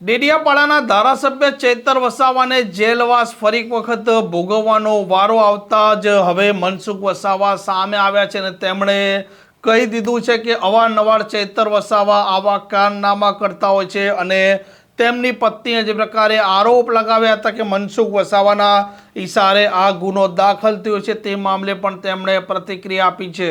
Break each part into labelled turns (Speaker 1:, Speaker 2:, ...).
Speaker 1: ડેડિયાપાડાના ધારાસભ્ય ચેતર વસાવાને જેલવાસ ફરી વખત ભોગવવાનો વારો આવતા જ હવે મનસુખ વસાવા સામે આવ્યા છે અને તેમણે કહી દીધું છે કે અવારનવાર ચેતર વસાવા આવા કારનામા કરતા હોય છે અને તેમની પત્નીએ જે પ્રકારે આરોપ લગાવ્યા હતા કે મનસુખ વસાવાના ઈશારે આ ગુનો દાખલ થયો છે તે મામલે પણ તેમણે પ્રતિક્રિયા આપી છે.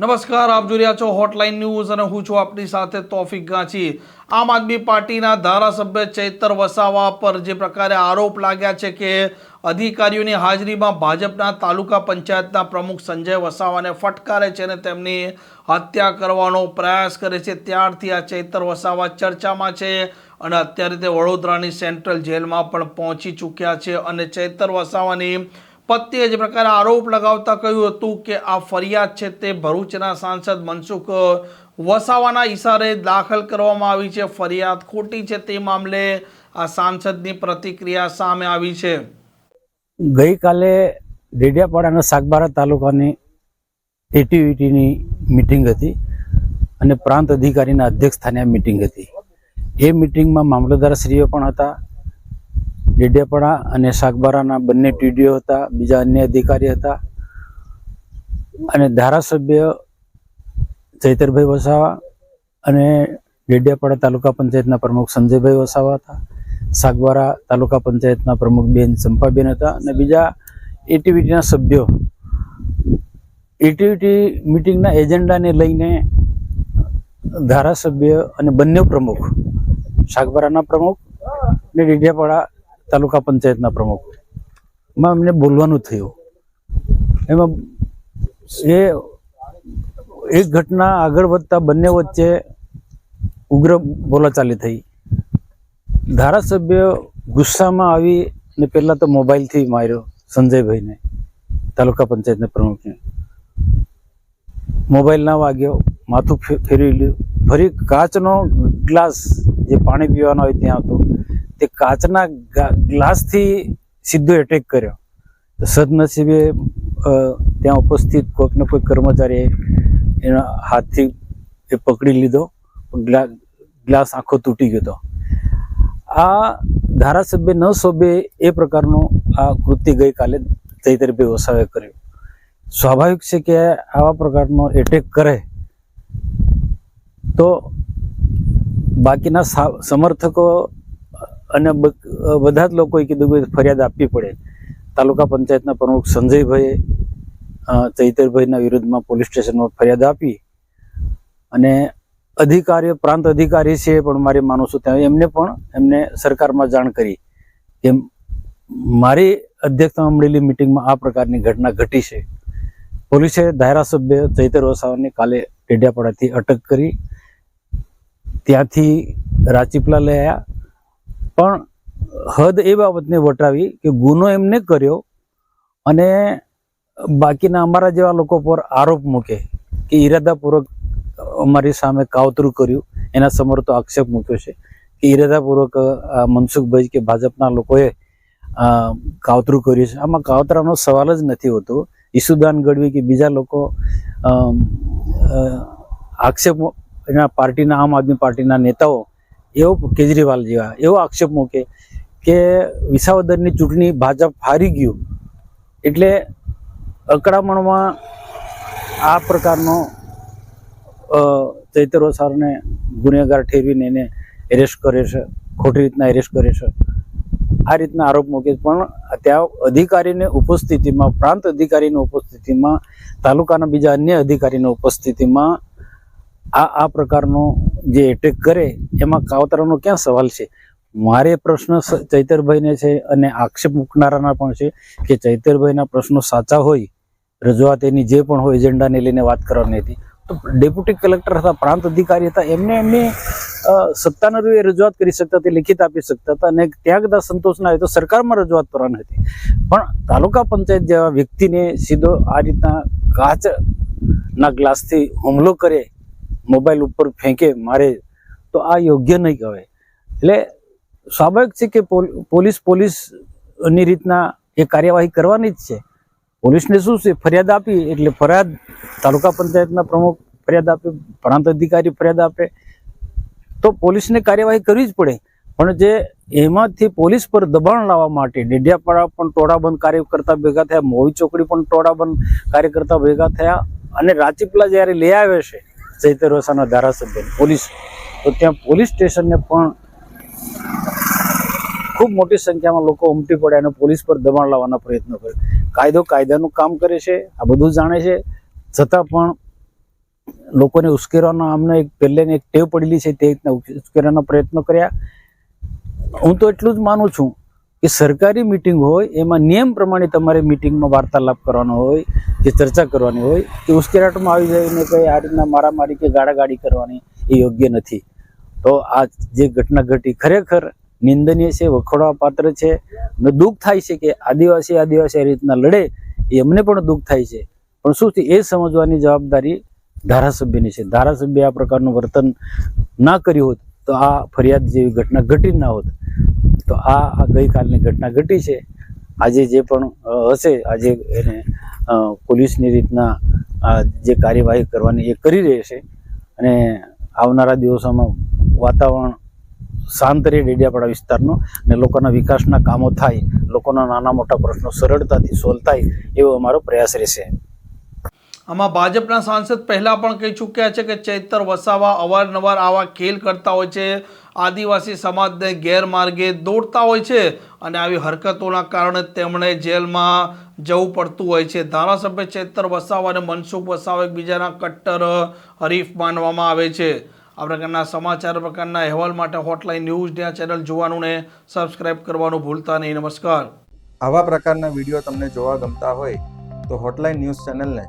Speaker 1: નમસ્કાર, આપ જોઈ રહ્યા છો હોટલાઇન ન્યૂઝ અને હું છું આપની સાથે તોફિક ગાંચી. આમ આદમી પાર્ટીના ધારાસભ્ય ચૈતર વસાવા પર જે પ્રકારે આરોપ લાગ્યા છે કે અધિકારીઓની હાજરીમાં ભાજપના તાલુકા પંચાયતના પ્રમુખ સંજય વસાવાને ફટકારે છે અને તેમની હત્યા કરવાનો પ્રયાસ કરે છે. ત્યારથી આ ચૈતર વસાવા ચર્ચામાં છે અને અત્યારે તે વડોદરાની સેન્ટ્રલ જેલમાં પણ પહોંચી ચૂક્યા છે અને ચૈતર વસાવાની પત્નીએ જે પ્રકારે આરોપ લગાવતા કહ્યું હતું કે આ ફરિયાદ છે તે ભરૂચના સાંસદ મનસુખ વસાવાના ઈશારે દાખલ કરવામાં આવી છે. ફરિયાદ ખોટી છે તે મામલે આ સાંસદની પ્રતિક્રિયા સામે આવી છે.
Speaker 2: ગઈકાલે ડેડિયાપાડાના સાગબારા તાલુકાની એટીવીટીની મિટિંગ હતી અને પ્રાંત અધિકારીના અધ્યક્ષ સ્થાને આ મિટિંગ હતી. એ મિટિંગમાં મામલતદારશ્રીઓ પણ હતા ડેડિયાપાડા અને સાગબારાના બંને ટીડીઓ હતા, બીજા અન્ય અધિકારી હતા. અને ધારાસભ્ય ચૈતરભાઈ વસાવા અને ડેડિયાપાડા તાલુકા પંચાયતના પ્રમુખ સંજયભાઈ વસાવા હતા. સાગવારા તાલુકા પંચાયતના પ્રમુખ બેન ચંપાબેન હતા અને બીજા એટીવીટીના સભ્યો. એટીવીટી મિટિંગના એજન્ડાને લઈને ધારાસભ્ય અને બંને પ્રમુખ, સાગબારાના પ્રમુખ અને ડેડિયાપાડા તાલુકા પંચાયતના પ્રમુખ. એમાં એમને બોલવાનું થયું. એમાં એ એક ઘટના આગળ વધતા બંને વચ્ચે ઉગ્ર બોલાચાલી થઈ. ધારાસભ્ય ગુસ્સામાં આવી ને પહેલાં તો મોબાઈલથી માર્યો સંજયભાઈને, તાલુકા પંચાયતના પ્રમુખને. મોબાઈલ ના વાગ્યો, માથું ફેરવી લીધું ફરી કાચનો ગ્લાસ જે પાણી પીવાનો હોય ત્યાં હતો તે કાચના ગ્લાસથી સીધો એટેક કર્યો. તો સદનસીબે ત્યાં ઉપસ્થિત કોઈક ને કોઈ કર્મચારીએ એના હાથથી એ પકડી લીધો ગ્લાસ આખો તૂટી ગયો હતો. આ ધારાસભ્ય ન શોભે એ પ્રકારનું આ કૃત્ય ગઈકાલે ચૈતરભાઈ વસાવે કર્યું. સ્વાભાવિક છે કે આવા પ્રકારનો એટેક કરે તો બાકીના સમર્થકો અને બધા જ લોકોએ કીધું કે ફરિયાદ આપવી પડે. તાલુકા પંચાયતના પ્રમુખ સંજયભાઈએ ચૈતરભાઈના વિરુદ્ધમાં પોલીસ સ્ટેશનમાં ફરિયાદ આપી. અને અધિકારીઓ, પ્રાંત અધિકારી છે પણ મારે માનું છું. ત્યાં એમને પણ એમને સરકારમાં જાણ કરી કે મારી અધ્યક્ષતામાં મળેલી મિટિંગમાં આ પ્રકારની ઘટના ઘટી છે. પોલીસે ધારાસભ્ય ચૈતર વસાવાની કાલે ટેડિયાપાડાથી અટક કરી ત્યાંથી રાજપીપળા લઈ આવ્યા પણ હદ એ બાબતને વટાવી કે ગુનો એમને કર્યો અને બાકીના અમારા જેવા લોકો પર આરોપ મૂકે કે ઈરાદાપૂર્વક અમારી સામે કાવતરું કર્યું. એના સમર્થો આક્ષેપ મૂક્યો છે કે ઈરાદાપૂર્વક મનસુખભાઈ કે ભાજપના લોકોએ કાવતરું કર્યું છે. આમાં કાવતરાનો સવાલ જ નથી હોતો. ઈસુદાન ગઢવી કે બીજા લોકો આક્ષેપ એના પાર્ટીના, આમ આદમી પાર્ટીના નેતાઓ એવો કેજરીવાલ જેવા, એવો આક્ષેપ મૂકે કે વિસાવદરની ચૂંટણી ભાજપ હારી ગયું એટલે અકળામણમાં આ પ્રકારનો ચૈતરો વસાવાને ગુનેગાર ઠેરવીને એને એરેસ્ટ કરે છે, ખોટી રીતના એરેસ્ટ કરે છે આ રીતના આરોપ મૂકે. પણ ત્યાં અધિકારીની ઉપસ્થિતિમાં, પ્રાંત અધિકારીની ઉપસ્થિતિમાં, તાલુકાના બીજા અન્ય અધિકારીની ઉપસ્થિતિમાં આ આ પ્રકારનો જે એટેક કરે, એમાં કાવતરાનો ક્યાં સવાલ છે? મારે પ્રશ્ન ચૈતરભાઈને છે અને આક્ષેપ મૂકનારાના પણ છે કે ચૈતરભાઈના પ્રશ્નો સાચા હોય, રજૂઆત એની જે પણ હોય એજન્ડાને લઈને વાત કરવાની હતી. તો ડેપ્યુટી કલેક્ટર હતા, પ્રાંત અધિકારી હતા, એમને એમની સત્તાના રૂએ રજૂઆત કરી શકતા હતી, લિખિત આપી શકતા હતા અને ત્યાં કદાચ સંતોષ ના હોય તો સરકારમાં રજૂઆત કરવાની હતી. પણ તાલુકા પંચાયત જેવા વ્યક્તિને સીધો આ રીતના કાચના ગ્લાસથી હુમલો કરે મોબાઈલ ઉપર ફેંકે મારે, તો આ યોગ્ય નહીં કહેવાય. એટલે સ્વાભાવિક છે કે પોલ- પોલીસ પોલીસની રીતના એ કાર્યવાહી કરવાની જ છે. પોલીસને શું છે? ફરિયાદ આપી, એટલે ફરિયાદ તાલુકા પંચાયતના પ્રમુખ ફરિયાદ આપે, પ્રાંત અધિકારી ફરિયાદ આપે. તો પોલીસને કાર્યવાહી કરવી જ પડે. પણ જે એમાંથી પોલીસ પર દબાણ લાવવા માટે ડેડિયાપાડા પણ ટોળાબંધ કાર્યકર્તા ભેગા થયા મોવી ચોકડી પણ ટોળાબંધ કાર્યકર્તા ભેગા થયા અને રાચીપલા જ્યારે લઈ આવે છે ચૈતર વસાના ધારાસભ્ય પોલીસ. તો ત્યાં પોલીસ સ્ટેશનને પણ ખૂબ મોટી સંખ્યામાં લોકો ઉમટી પડ્યા અને પોલીસ પર દબાણ લાવવાના પ્રયત્નો કરે કાયદો કાયદાનું કામ કરે છે, આ બધું જાણે છે. છતાં પણ લોકોને ઉશ્કેરવાનો આમને એક પહેલેની એક ટેવ પડેલી છે તે રીતના ઉશ્કેરવાના પ્રયત્નો કર્યા. હું તો એટલું જ માનું છું કે સરકારી મિટિંગ હોય, એમાં નિયમ પ્રમાણે તમારે મિટિંગમાં વાર્તાલાપ કરવાનો હોય કે ચર્ચા કરવાની હોય કે ઉશ્કેરાટમાં આવી જઈને કંઈ આ રીતના મારામારી કે ગાડાગાડી કરવાની એ યોગ્ય નથી. તો આ જે ઘટના ઘટી ખરેખર નિંદનીય છે, વખોડવા પાત્ર છે, અને દુઃખ થાય છે કે આદિવાસી આદિવાસી આ રીતના લડે, એ અમને પણ દુઃખ થાય છે. પણ શું છે, એ સમજવાની જવાબદારી ધારાસભ્યની છે. ધારાસભ્ય આ પ્રકારનું વર્તન ના કર્યું હોત, તો આ ફરિયાદ જેવી ઘટના ઘટી ના હોત. તો આ ગઈકાલની ઘટના ઘટી છે. આજે જે પણ હશે, આજે એને પોલીસની રીતના જે કાર્યવાહી કરવાની એ કરી રહેશે અને આવનારા દિવસોમાં વાતાવરણ શાંત રહે ડેડિયાપાડા વિસ્તારનો અને લોકોના વિકાસના કામો થાય, લોકોના નાના મોટા પ્રશ્નો સરળતાથી સોલ્વ થાય એવો અમારો પ્રયાસ રહેશે.
Speaker 1: આમાં ભાજપના સાંસદ પહેલાં પણ કહી ચૂક્યા છે કે ચૈતર વસાવા અવારનવાર આવા ખેલ કરતા હોય છે. આદિવાસી સમાજને ગેરમાર્ગે દોડતા હોય છે અને આવી હરકતોના કારણે તેમણે જેલમાં જવું પડતું હોય છે. ધારાસભ્ય ચૈતર વસાવા અને મનસુખ વસાવા એકબીજાના કટ્ટર હરીફ માનવામાં આવે છે. આ પ્રકારના સમાચાર પ્રકારના અહેવાલ માટે હોટલાઇન ન્યૂઝ આ ચેનલ જોવાનું ને સબસ્ક્રાઇબ કરવાનું ભૂલતા નહીં. નમસ્કાર.
Speaker 3: આવા પ્રકારના વીડિયો તમને જોવા ગમતા હોય તો હોટલાઇન ન્યૂઝ ચેનલને